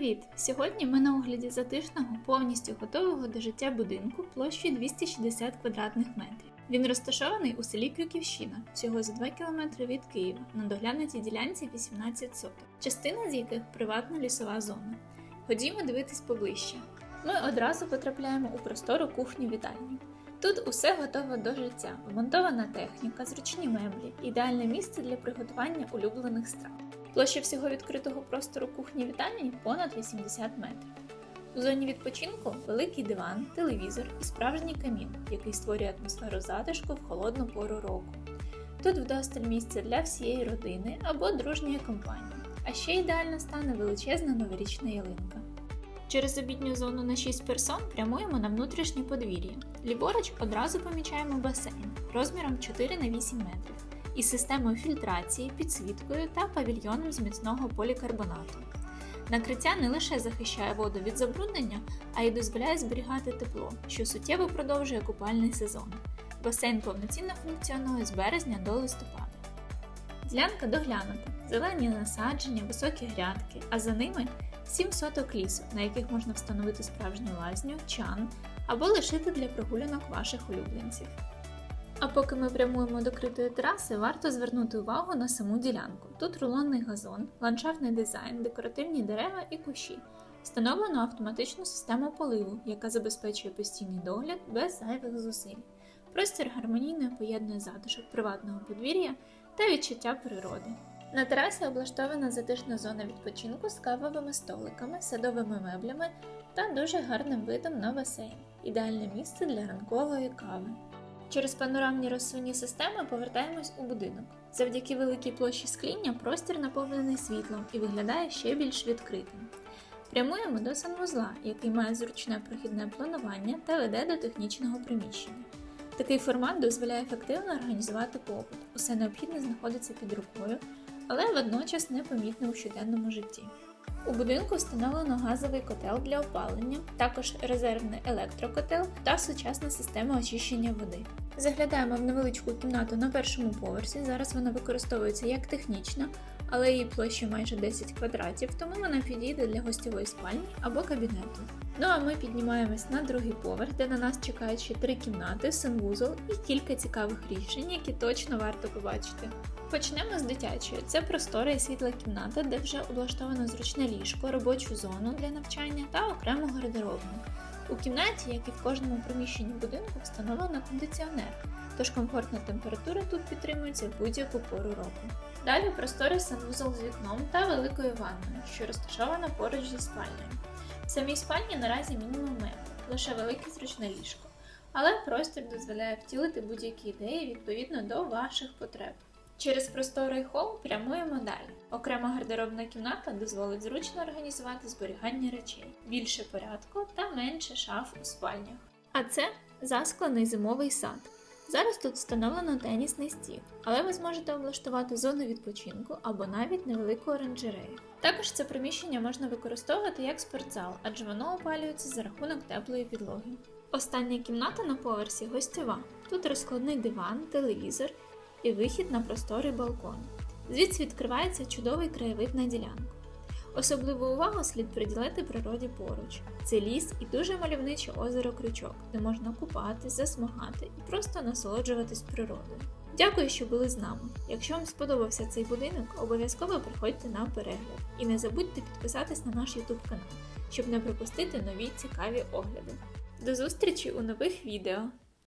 Привіт! Сьогодні ми на огляді затишного, повністю готового до життя будинку площею 260 квадратних метрів. Він розташований у селі Крюківщина, всього за 2 км від Києва, на доглянутій ділянці 18 соток, частина з яких приватна лісова зона. Ходімо дивитись поближче. Ми одразу потрапляємо у простору кухню вітальню. Тут усе готово до життя, вмонтована техніка, зручні меблі, ідеальне місце для приготування улюблених страв. Площа всього відкритого простору кухні вітальні понад 80 метрів. У зоні відпочинку великий диван, телевізор і справжній камін, який створює атмосферу затишку в холодну пору року. Тут вдосталь місця для всієї родини або дружньої компанії, а ще ідеально стане величезна новорічна ялинка. Через обідню зону на 6 персон прямуємо на внутрішнє подвір'я. Ліворуч одразу помічаємо басейн розміром 4 на 8 метрів із системою фільтрації, підсвіткою та павільйоном з міцного полікарбонату. Накриття не лише захищає воду від забруднення, а й дозволяє зберігати тепло, що суттєво продовжує купальний сезон. Басейн повноцінно функціонує з березня до листопада. Ділянка доглянута, зелені насадження, високі грядки, а за ними 7 соток лісу, на яких можна встановити справжню лазню, чан або лишити для прогулянок ваших улюбленців. А поки ми прямуємо до критої тераси, варто звернути увагу на саму ділянку. Тут рулонний газон, ландшафтний дизайн, декоративні дерева і кущі. Встановлено автоматичну систему поливу, яка забезпечує постійний догляд без зайвих зусиль. Простір гармонійно поєднує затишок приватного подвір'я та відчуття природи. На терасі облаштована затишна зона відпочинку з кавовими столиками, садовими меблями та дуже гарним видом на басейн. Ідеальне місце для ранкової кави. Через панорамні розсувні системи повертаємось у будинок. Завдяки великій площі скління простір наповнений світлом і виглядає ще більш відкритим. Прямуємо до санвузла, який має зручне прохідне планування та веде до технічного приміщення. Такий формат дозволяє ефективно організувати побут. Усе необхідне знаходиться під рукою, але водночас непомітне у щоденному житті. У будинку встановлено газовий котел для опалення, також резервний електрокотел та сучасна система очищення води. Заглядаємо в невеличку кімнату на першому поверсі. Зараз вона використовується як технічна, але її площа майже 10 квадратів, тому вона підійде для гостьової спальні або кабінету. Ну а ми піднімаємось на другий поверх, де на нас чекають ще три кімнати, санвузол і кілька цікавих рішень, які точно варто побачити. Почнемо з дитячої. Це простора і світла кімната, де вже облаштовано зручне ліжко, робочу зону для навчання та окрему гардеробну. У кімнаті, як і в кожному приміщенні будинку, встановлено кондиціонер, тож комфортна температура тут підтримується в будь-яку пору року. Далі просторий санвузол з вікном та великою ванною, що розташована поруч зі спальнею. Самій спальні наразі мінімум меблів, лише велике зручне ліжко, але простір дозволяє втілити будь-які ідеї відповідно до ваших потреб. Через просторий хол прямуємо далі. Окрема гардеробна кімната дозволить зручно організувати зберігання речей, більше порядку та менше шаф у спальнях. А це засклений зимовий сад. Зараз тут встановлено тенісний стіл, але ви зможете облаштувати зону відпочинку або навіть невелику оранжерею. Також це приміщення можна використовувати як спортзал, адже воно опалюється за рахунок теплої підлоги. Остання кімната на поверсі гостьова. Тут розкладний диван, телевізор і вихід на просторий балкон. Звідси відкривається чудовий краєвид на ділянку. Особливу увагу слід приділити природі поруч. Це ліс і дуже мальовниче озеро Крючок, де можна купатись, засмагати і просто насолоджуватись природою. Дякую, що були з нами. Якщо вам сподобався цей будинок, обов'язково приходьте на перегляд і не забудьте підписатись на наш YouTube канал, щоб не пропустити нові цікаві огляди. До зустрічі у нових відео!